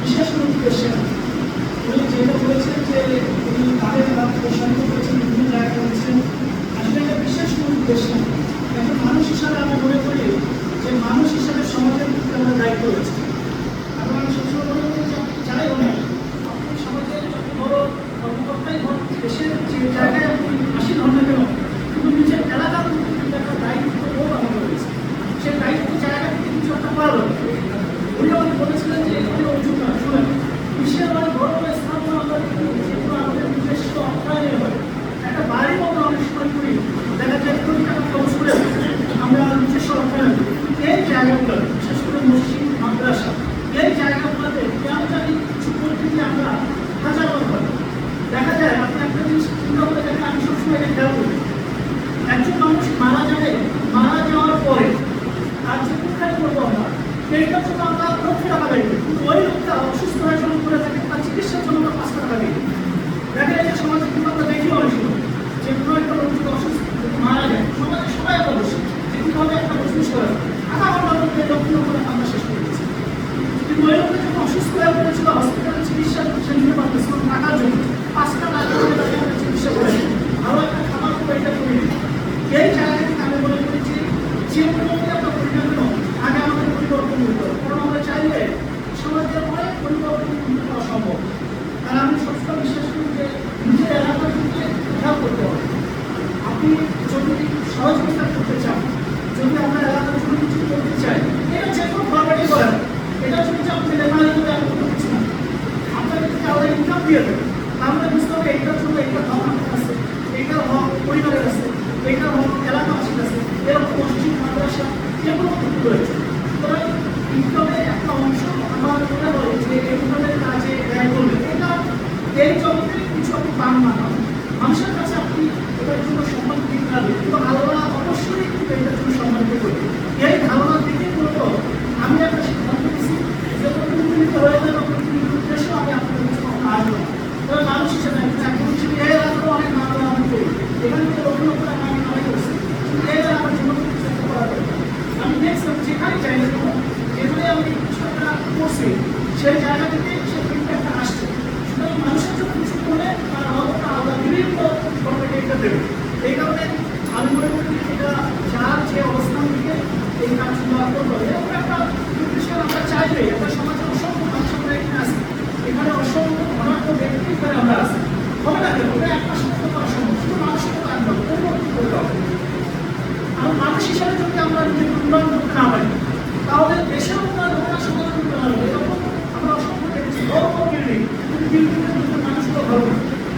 বিশেষ কোনো উদ্দেশ্যে যেটা বলেছেন যে প্রসারিত করেছেন, বিভিন্ন জায়গায় বিশেষ কোনো উদ্দেশ্য একজন মানুষ হিসাবে আমি মনে করি যে, মানুষ হিসাবে সমাজের প্রতি আমরা দায়িত্ব রয়েছে এবং আমি সবসময় মনে করি যে আপনি যাই হন না কেন, আপনি সমাজের যত বড় কর্মকর্তাই হন দেশের যে জায়গায় আপনি আসীন হন না কেন কিন্তু নিজের এলাকার প্রতি কিন্তু একটা দায়িত্ব বোধ আমাদের রয়েছে সেই দায়িত্ব জায়গা থেকে কিছু একটা করা দরকার উনি আমাকে বলেছিলেন যে এখানে অর্জুন না শুনেন বিশ্বের অনেক বড় বড় স্থাপনা আমরা দেখি যেগুলো আমাদের নিজস্ব অর্থায়নে হয় একটা বাড়ি মতো অনেক সময় করি দেখা যায় কোটি টাকা খরচ করে আমরা নিজস্ব অর্থায়ন করি এই জায়গাগুলো বিশেষ করে মসজিদ মাদ্রাসা এই জায়গাগুলোতে কেন জানি কিছু পরিস্থিতি আমরা হাজার বার হয় দেখা যায় আপনি একটা জিনিস চিন্তা করে দেখেন আমি সবসময় এটা খেয়াল করি একজন মানুষ মারা যাবে মারা যাওয়ার পরে আর যে কোথায় করব আমরা সেইটার জন্য আমরা লক্ষ টাকা দেয় কিন্তু ওই লোকটা অসুস্থ হয়ে যখন করে থাকে তার চিকিৎসার জন্য আমরা পাঁচ টাকা দিই দেখা যায় যে সমাজে কিন্তু আমরা দেখি অনেক সময় যে কোনো একটা লোক যদি অসুস্থ যদি মারা যায় সমাজে সবাই আমরা বসে যে শেষ করে আমরা থেকে পরিবর্তন করতে হবে চাইলে সমাজের অনেক পরিবর্তন করা সম্ভব। আমি সবসময় বিশ্বাস করি যে নিজের করতে হবে। আপনি যদি সহযোগিতা করতে চান, যদি আমরা করতে চাই। এটা যে ইনকামের একটা অংশ আমার মনে হয় যে এইভাবে কাজে ব্যয় করবে। এটা কিছু আপনি পান না। মানুষের কাছে আপনি এটার জন্য সম্মান দিতে পারবে কিন্তু আল্লাহ অবশ্যই কিন্তু এটার জন্য সম্মানিত করবে এই ধারণা থেকে মূলত আমি একটা সিদ্ধান্ত নিয়েছি যে প্রতিনিধিত্ব হয়ে যাবে প্রতিনিধিত্ব উদ্দেশ্য আমি আপনাদের কাছে কখনো আসব না। তবে মানুষ হিসেবে আমি চাকরি হিসেবে এই এলাকারও অনেক নাম আমি করি এখান থেকে লক্ষ লক্ষ টাকা আমি কামাই করছি কিন্তু এই এলাকার জীবনে কিছু একটা করা দরকার। আমি নেক্সট আমি যেখানে চাই না কেন যেখানে আমি কিছু একটা করছি সেই জায়গা থেকে সে ফিডব্যাকটা আসছে সুতরাং মানুষের জন্য কিছু করলে তার আলাদা আলাদা বিভিন্ন গভর্নমেন্ট এটা দেবে এই কারণে আমি মনে করি যে এটা যার যে অবস্থান থেকে এই কাজগুলো করতে হবে একটা নির্দিষ্ট আমরা চাইবে একটা সমাজে অসংখ্য মানুষ আমরা এখানে আছি। এখানে অসংখ্য ধনাত্ম ব্যক্তি এখানে আমরা আছি। হবে না কেন? ওটা একটা সময় তো করা সম্ভব। শুধু মানুষের আনতে হবে পরিবর্তন করতে হবে। আর মানুষ হিসাবে যদি আমরা নিজেকে উন্নয়ন করতে না পারি, তাহলে দেশের উন্নয়ন হবে না উন্নয়ন হবে। এরকম আমরা অসংখ্য দেখেছি। বড় বড় বিল্ডিং কিন্তু বিল্ডিংয়ের ভিতরে মানুষগুলো ভালো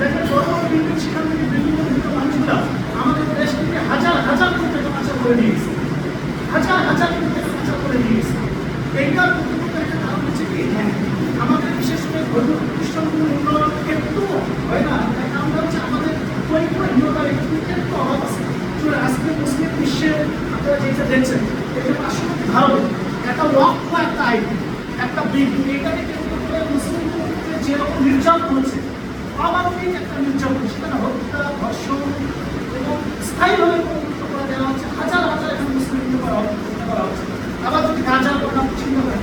দেখেন বড় বড় বিল্ডিং সেখান থেকে বিল্ডিংয়ের ভিতরে মানুষগুলো আমাদের দেশ থেকে হাজার হাজার কোটি টাকা পাচার করে নিয়ে গেছে হাজার হাজার কোটি টাকা পাচার করে নিয়ে গেছে এইটার প্রতিপক্ষ একটা কারণ হচ্ছে কি আমাদের বিশেষ করে ধর্মীয় প্রতিষ্ঠানগুলোর উন্নয়ন একটু হয় না তার কারণটা হচ্ছে আমাদের পরিপূর্ণতার একটু একটু অভাব আছে আসলে আজকে মুসলিম বিশ্বে আপনারা যেটা দেখছেন এটা আসলে ভালো একটা লক্ষ্য একটা আইন একটা বিল এটাকে কেন্দ্র করে মুসলিমদের উপরে যেরকম নির্যাতন হচ্ছে অমানবিক একটা নির্যাতন সেখানে হত্যা ধর্ষণ এবং স্থায়ীভাবে পরিণত করে দেওয়া হচ্ছে হাজার হাজার এখন মুসলিমদের করা হচ্ছে আবার যদি গাজার ঘটনা পছন্দ করে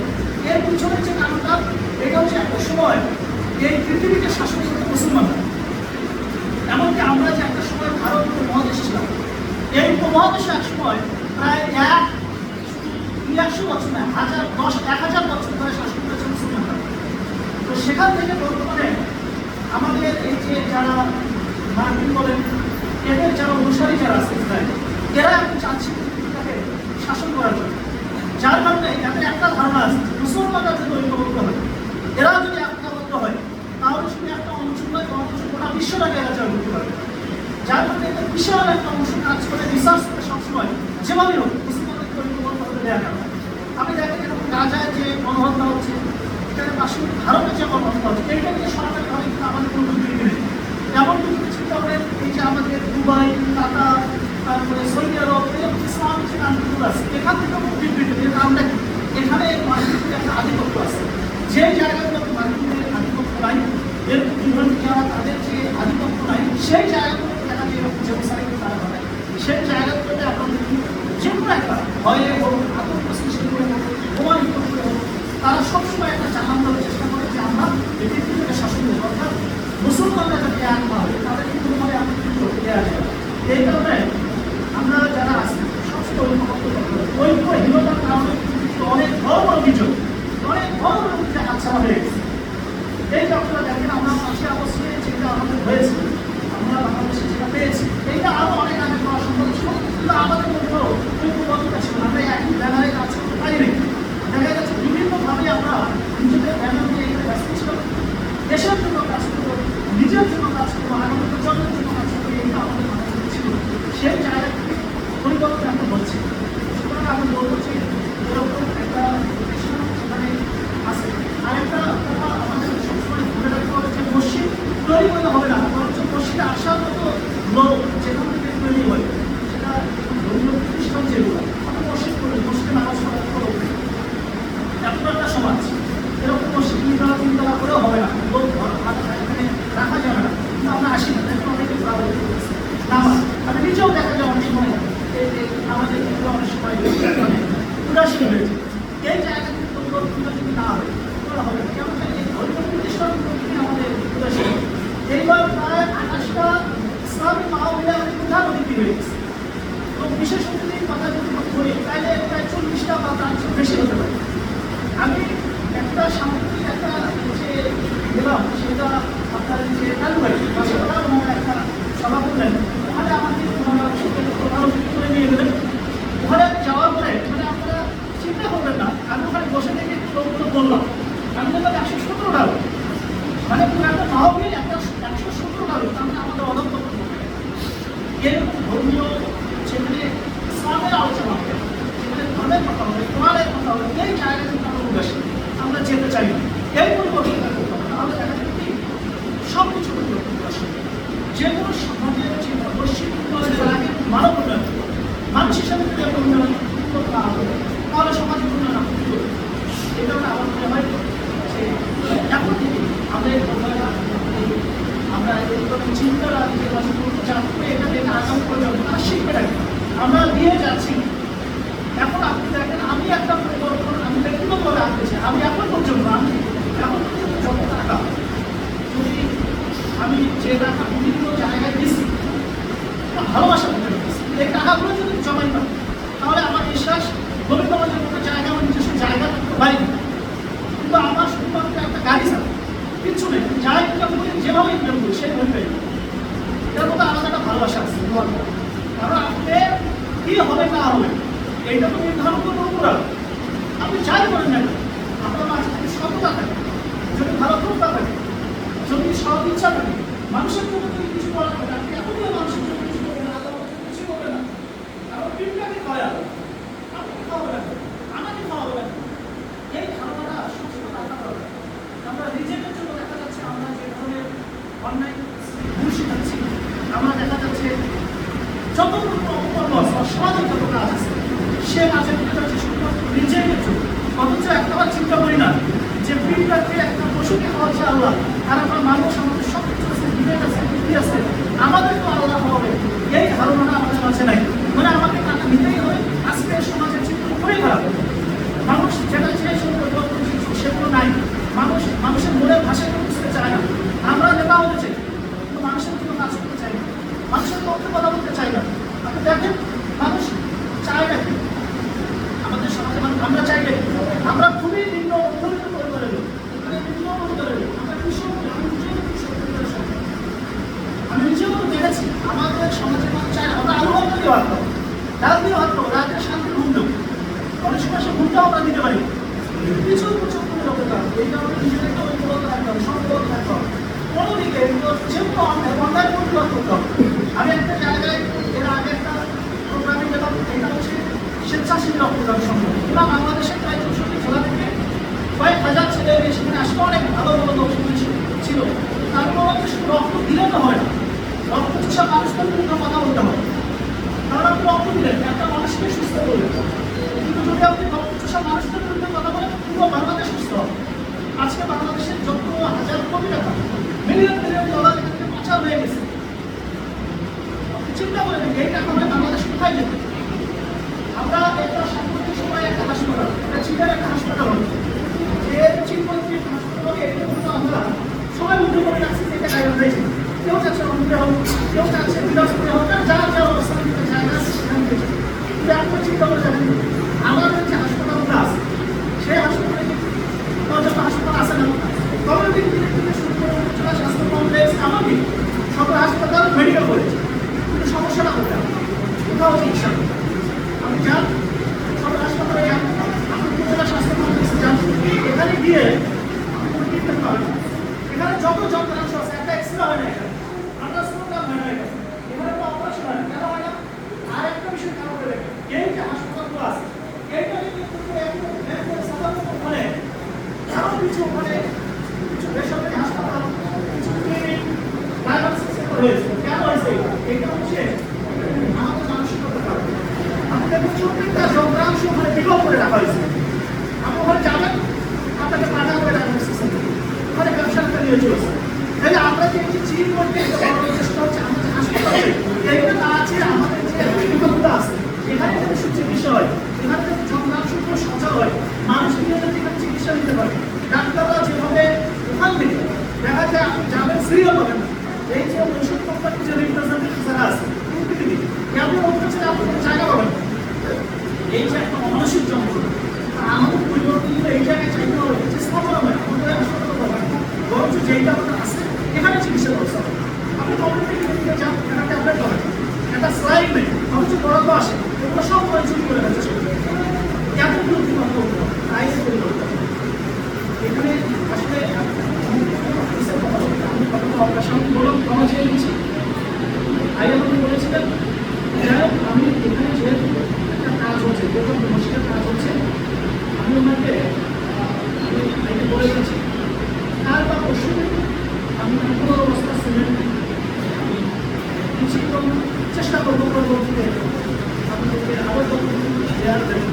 এর পিছনে যে কারণটা এটা হচ্ছে একটা সময় এই পৃথিবীকে শাসন করতে মুসলমানরা এমনকি আমরা যে একটা সময় ভারত উপমহাদেশ ছিলাম এই উপমহাদেশে এক সময় প্রায় এক দুই একশো বছর হাজার দশ এক হাজার বছর ধরে শাসন করেছে মুসলমানরা তো সেখান থেকে বর্তমানে আমাদের এই যে যারা মার্কিন বলেন, এদের যারা অনুসারী যারা আছে ইসরায়েল, এরা এখন চাচ্ছে পৃথিবীটাকে শাসন করার জন্য। যার কারণে এদের একটা ধারণা আছে, মুসলমানরা যদি ঐক্যবদ্ধ হয় এরা যদি ঐক্যবদ্ধ হয়, তাহলে শুধু একটা অংশ নয় অংশ গোটা বিশ্বটাকে এরা জয় করতে পারবে। যার কারণে এদের বিশাল একটা অংশ কাজ করে রিসার্চ করে সবসময় যেভাবে হোক মুসলমানদেরকে ঐক্যবদ্ধ হতে দেওয়া যাবে আমি দেখেন এরকম গাজায় যে গণহত্যা হচ্ছে, এখানে পার্শ্ববর্তী ভারতে যে গণহত্যা হচ্ছে এইটা নিয়ে সরকারিভাবে কিন্তু আমাদের কোনো উদ্যোগ নেই এমন কিন্তু চিন্তা করেন এই যে আমাদের দুবাই কাতার তারপরে সৌদি আরব এরকম ইসলামিক যে এখান থেকে কারণটা এখানে মার্কেটের একটা আধিপত্য আছে যে জায়গাগুলোতে মার্কেটের তাদের যে আধিপত্য নাই সেই জায়গাগুলোতে যায় এরকম জেনোসাইড তারা সেই জায়গাগুলোতে এখন যে কোনো একটা ভয়ে হোক তারা সবসময় একটা জাহান দেওয়ার চেষ্টা করে যে আমরা এই পৃথিবীকে শাসন করব অর্থাৎ মুসলমানরা যাতে এক না হবে তাদেরকে কোনোভাবে আমরা কিন্তু দেওয়া যাবে না। এই কারণে আমরা যারা আছি সবসময় ঐক্যবদ্ধ থাকতে হবে। ঐক্যহীনতার কারণে কিন্তু অনেক বড় বড় অভিযোগ অনেক বড় বড় অভিযোগ হাতছাড়া হয়ে গেছে এই যে আপনারা দেখেন আমরা পাশে অবশ্যই যেটা আমাদের হয়েছে আমরা বাংলাদেশে যেটা পেয়েছি এইটা আরও অনেক আগে করা সম্ভব ছিল কিন্তু আমাদের মধ্যেও ঐক্যবদ্ধতা ছিল না। আমরা একই ব্যানারে কাজ করতে পারিনি দেখা যাচ্ছে বিভিন্নভাবে আমরা নিজেদের ব্যানার নিয়ে এখানে ব্যস্ত ছিলাম দেশের জন্য কাজ করব নিজের জন্য কাজ করব আগামী প্রজন্মের জন্য কাজ করব এইটা আমাদের মাথায় মধ্যে ছিল সেই জায়গা থেকে পরিবর্তন এখন হচ্ছে সুতরাং আমি বলব যে এরকম একটা প্রতিষ্ঠান সেখানে আছে আর একটা কথা আমাদের সবসময় মনে রাখতে হবে যে মসজিদ তৈরি করলে হবে না বরঞ্চ মসজিদে আসার মতো লোক যেখান থেকে তৈরি হয় সেটা ধর্মীয় প্রতিষ্ঠান যেগুলো আমরা মসজিদ করি মসজিদে নামাজ পড়ার কোনো লোক নেই। এত একটা সমাজ এরকম মসজিদ তিনতলা তিনতলা করেও হবে না লোক ঘর ভাড়া এখানে রাখা যাবে না কিন্তু আমরা আসি না দেখুন অনেকে ভালো নামাজ আমি নিজেও দেখা যায় অনেক সময় আমাদের কিন্তু অনেক সময় মানে উদাসীন হয়েছে এই জায়গা কিন্তু পরিবর্তন যদি না হয় কেমন আমাদের উদাসীন। এইবার প্রায় আঠাশটা ইসলামিক মাহবিলে উদাহরণ বিক্রি হয়ে গেছে। তো বিশেষ যদি কথা যদি বলি তাহলে প্রায় চল্লিশটা বা তার বেশি আমি একটা সামগ্রিক একটা যে সেটা আপনার যে কালুবাড়ি সেটা একটা সভা করলেন। করে গেলেন ওখানে যাওয়ার পরে মানে আপনারা চিন্তা করবেন না আমি ওখানে বসে থেকে বললাম আমি দেখলাম একশো সতেরোটা লোক মানে পুরো একটা মাহবিল একটা একশো সতেরোটা লোক তার মানে আমাদের অদম্য এরকম ধর্মীয় ইসলামের আলোচনা হবে যেখানে ধর্মের কথা হবে কোরআনের কথা হবে এই জায়গা কিন্তু আমরা উদাসী আমরা যেতে চাই না এই পরিবর্তনটা করতে হবে তাহলে দেখা যাবে কি সব কিছু পরিবর্তন আসে যে কোনো সমাজের যে বৈশ্বিক উন্নয়নের আগে মানব উন্নয়ন মানুষ হিসাবে যদি একটা উন্নয়ন করতে না হবে তাহলে সমাজের উন্নয়ন আপনি কী করবেন এই কারণে আমার মনে হয় যে এখন থেকে আমরা এই ধর্মটা এই আমরা এইরকম চিন্তারা যে জানতে এটা থেকে আগামী প্রজন্ম তারা শিখবে না আমরা যাচ্ছি এখন আপনি দেখেন, আমি একটা পরিবর্তন আমি ব্যক্তিগতভাবে আনতেছি আমি এখন পর্যন্ত আমি এখন যত টাকা যদি আমি যে টাকা বিভিন্ন জায়গায় দিচ্ছি ভালোবাসা এই টাকাগুলো যদি জমাই না তাহলে আমার বিশ্বাস মতো জায়গা নিজস্ব জায়গা কিন্তু আমার শুধুমাত্র একটা গাড়ি ছাড়া কিচ্ছু নেই। যা ইনকাম করি, যেভাবে ইনকাম করি পাই এটার মধ্যে আলাদা একটা ভালোবাসা আছে কারণ আপনি কি হবে না হবে? এইটা তো নির্ধারণ করব পুরা আপনি যাই করেন না আপনার মাঝে যদি সততা থাকে, যদি ভালো প্রজ্ঞা থাকে, যদি সৎ ইচ্ছা থাকে, মানুষের জন্য যদি কিছু করা থাকে আপনি এখনই মানুষের জন্য কিছু করবেন না, আল্লাহর কিছু করবেন না। কারণ পিঠটাকে খাওয়া আপনি খাওয়াবেন না আমাকে খাওয়াবেন না এই ধারণাটা সবসময় রাখা দরকার আমরা নিজেদের জন্য দেখা যাচ্ছে আমরা যে ধরনের অন্যায় শিখাচ্ছি আমরা দেখা যাচ্ছে যত অপকর্ম কাজ আছে, সে কাজের ভিতরে হচ্ছে শুধুমাত্র জন্য অথচ একটাবার চিন্তা করি না, যে একটা পশুকে খাওয়াচ্ছে আল্লাহ আর আমরা মানুষ, আমাদের সব কিছু আছে, বুদ্ধি আছে আমাদের তো আল্লাহ হবে। এই ধারণাটা আমাদের কাছে নাই। মানে আমাকে টাকা নিতেই হবে, আজকে সমাজের চিত্র খুবই খারাপ। মানুষ যেটা চেয়ে সেগুলো নাই। মানুষ, মানুষের মনের ভাষাকে বুঝতে চায় না। আমরা নেতা হতে মানুষের জন্য কাজ করতে চাই না মানুষের পক্ষে কথা বলতে চাই না আপনি দেখেন মানুষ চায় না কি? আমাদের সমাজে মানুষ আমরা চাই না কি? আমরা খুবই নিম্ন মধ্যবিত্ত পরিবারের লোক মানে নিম্ন পরিবারের লোক আমরা কৃষক আমি নিজেও কৃষক পরিবারের সন্তান। আমি নিজেও দেখেছি আমাদের সমাজের মানুষ চায় না আমরা আলু ভাত দিয়ে ভাত খাব ডাল দিয়ে ভাত খাব রাতে শান্তি ঘুম দেবো অনেক সময় সে ঘুমটাও আমরা দিতে পারি কিছু কিছু কোনো লোকের কারণ এই কারণে নিজেদেরকে ঐক্যবদ্ধ থাকতে হবে সংঘবদ্ধ থাকতে হবে কোনো দিকে এগুলো যে কোনো অন্যায় অন্যায় প্রতিবাদ করতে হবে আমি একটা জায়গায় এর আগে একটা প্রোগ্রামে গেলাম এটা হচ্ছে বাংলাদেশের প্রায় চৌষট্টি জেলা কয়েক হাজার ছেলে সেখানে আসলে অনেক ভালো ভালো লোক ছিল। তারপর রক্ত দিলে তো হয় না। রক্ত মানুষদের বিরুদ্ধে কথা বলতে দিলেন, একটা মানুষকে সুস্থ করলেন। কিন্তু যদি আপনি রক্ত চোষা মানুষদের বিরুদ্ধে পুরো বাংলাদেশ সুস্থ হবে। আজকে বাংলাদেশের যত হাজার কোটি টাকা মিলিয়ন হয়ে গেছে। চিন্তা করে এই টাকা বাংলাদেশ কোথায় যেত আমরা একটা সময় একটা হাসপাতাল, একটা চীনের একটা হাসপাতাল হলো যে চীনপন্থী একটা হাসপাতাল হবে এটা কিন্তু আমরা সবাই মধ্যে করে রাখছি যে এটা গাইড হয়েছে। কেউ চাচ্ছে অন্যরা হোক, কেউ চাচ্ছে বিলাসপুরে হোক আর যার যার অবস্থান থেকে জায়গা সেখানে গেছে কিন্তু এখন চিন্তা করে দেখেন আমাদের যে হাসপাতালটা আছে, সেই হাসপাতালে কিন্তু হাসপাতাল আছে না? গভর্নমেন্ট দিক থেকে শুরু করে উপজেলা স্বাস্থ্য কমপ্লেক্স এমনকি সকল হাসপাতাল মেডিকেল কলেজ কিন্তু সমস্যাটা কোথায় কোথাও চিকিৎসা নেই। আপনি যান সকল হাসপাতালে যান আপনি উপজেলা স্বাস্থ্য কমপ্লেক্সে যান এখানে গিয়ে আপনি কোনো ট্রিটমেন্ট পাবেন না। এখানে যত যন্ত্রাংশ আছে একটা এক্সরে হয় না এখানে আল্ট্রাসাউন্ড হয় না এখানে এখানে তো অপারেশন হয় না কেন হয় না আর একটা বিষয় কেন করে দেখেন এই যে হাসপাতালগুলো আছে এইটা যদি একটু একদম একদম সাধারণ ওখানে আরও কিছু ওখানে কিছু বেসরকারি হাসপাতাল কিছু ক্লিনিক প্রাইভেট সেক্টর হয়েছে কেন হয়েছে এটা হচ্ছে আমাদের মানসিকতার কারণে আমাদের প্রত্যেকটা যন্ত্রাংশ ওখানে বিকল্প করে রাখা হয়েছে আপনি ওখানে যাবেন আপনাকে পাঠা করে রাখা হয়েছে ওখানে ব্যবসা একটা নিয়ে চলেছে তাহলে আমরা যে একটি চিন করতে চেষ্টা হচ্ছে আমাদের হাসপাতালে এইগুলো না আছে আমাদের যে বিকল্পগুলো আছে এখানে যদি সুচিকিৎসা হয় এখানে যদি যন্ত্রাংশগুলো সাজা হয় মানুষ নিয়ে যদি এখানে চিকিৎসা নিতে পারে ডাক্তাররা যেভাবে ওখান থেকে দেখা যায় আপনি যাবেন ফ্রিও পাবেন না, এই যে ওষুধ কোম্পানির যে রিপ্রেজেন্টেটিভ যারা আছে পৃথিবী কেমন হচ্ছে আপনি জায়গা পাবেন। এই যে একটা মানসিক যন্ত্রণা আমাদের পরিবর্তন এই জায়গায় চাইতে হবে যে স্থাপনা নয় আমাদের হাসপাতাল পাবেন বরঞ্চ যেইটা আমাদের আছে, এখানে চিকিৎসা করতে হবে। আপনি কমিউনিটি ক্লিনিকে যান একটা ট্যাবলেট পাবেন, একটা স্লাইড নেই, অথচ বরাদ্দ আসে, এগুলো সব করে চুরি করে ফেলছে এতগুলো বিকল্প আইসি পরিবর্তন এখানে আসলে আমি কতটা অপারেশন বললাম ক্ষমা চেয়ে নিচ্ছি আই আমাকে বলেছিলেন যাই হোক, আমি এখানে যেহেতু একটা কাজ হচ্ছে প্রথম মসজিদের কাজ হচ্ছে আমি ওনাকে আহ, আমি আইকে বলে গেছি কাল বা পরশু দিন আমি কোনো অবস্থা সিমেন্ট আমি কিছু কম চেষ্টা করব পরবর্তীতে আপনাদেরকে আবার দেওয়ার জন্য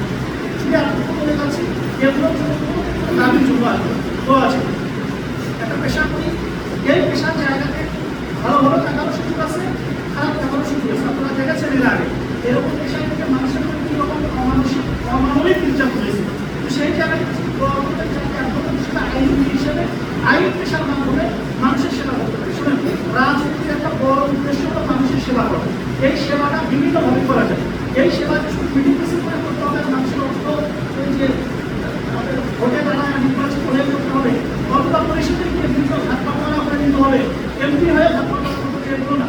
শুধু আপনাকে বলে এগুলোর দাবি জন্য আছে একটা পেশা করি এই পেশার জায়গাতে ভালো ভালো টাকারও সুযোগ আছে খারাপ টাকারও সুযোগ আছে আপনারা দেখেছেন এর আগে এরকম পেশায় থেকে মানুষের প্রতি কীরকম অমানসিক অমানবিক নির্যাতন হয়েছে তো সেই জায়গায় সেটা হিসেবে আইন পেশার মাধ্যমে মানুষের সেবা করতে পারে শুনেন রাজনীতির একটা বড় উদ্দেশ্য হলো মানুষের সেবা করা এই সেবাটা বিভিন্নভাবে করা যায়। এই সেবাটা শুধু মিডিকেসি করে করতে হবে মানুষের অর্থ এই যে আমাদের ভোটে দাঁড়ায় নির্বাচন হয়ে করতে হবে অথবা পরিষদে গিয়ে বিভিন্ন হাত পাল্টা করে নিতে হবে এমপি হয়ে হাত পাল্টা করতে এগুলো না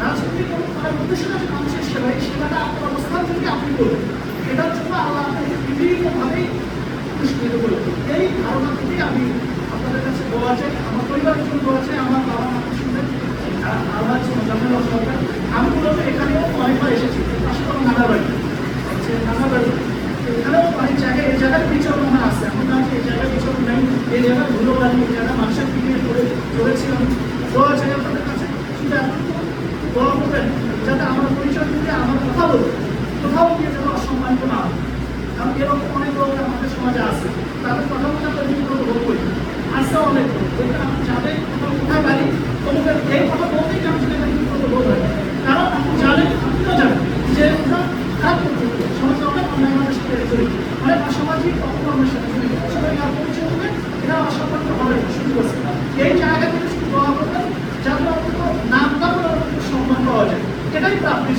রাজনৈতিক এবং তার উদ্দেশ্য আছে মানুষের সেবা এই সেবাটা আপনার অবস্থান থেকে আপনি করবেন এটার জন্য আল্লাহ আপনাকে বিভিন্নভাবেই পুরস্কৃত করবে এই ধারণা থেকে আমি আপনাদের কাছে দোয়া চাই আমার পরিবারের জন্য দোয়া চাই আমার বাবা মা শুনবেন আল্লাহ জামিনুল সরকার আমি মূলত এখানেও অনেকবার এসেছি আসলে আমার নানা বাড়ি হচ্ছে নানা বাড়ি এখানেও অনেক জায়গায় এই জায়গায় বিচরণ আমার আছে এমন না যে এই জায়গায় বিচরণ জায়গায় ধুলো বাড়ি এই মানুষের পিছিয়ে করে চলেছিলাম দোয়া চাই আপনাদের কাছে? শুধু এখন দোয়া করবেন যাতে আমার পরিচয় দিতে, আমার কথা বলবে কোথাও গিয়ে যেন অসম্মানিত না হয়। কারণ এরকম অনেক লোক আমাদের সমাজে আছে। তাদের কথা বলতে আমরা বিব্রত বোধ করি। আসছে অনেক লোক। যেটা আপনি যাবেন কোথাও কোথায় বাড়ি তোমাদের এই কথা বলতেই কেমন সেটা বিব্রত বোধ হয় কারণ আপনি জানেন আপনিও জানেন যে ওরা খারাপ করতে সমাজে অনেক অন্যায় মানুষ জড়িত। অনেক অসামাজিক অপকর্মের 감사합니다.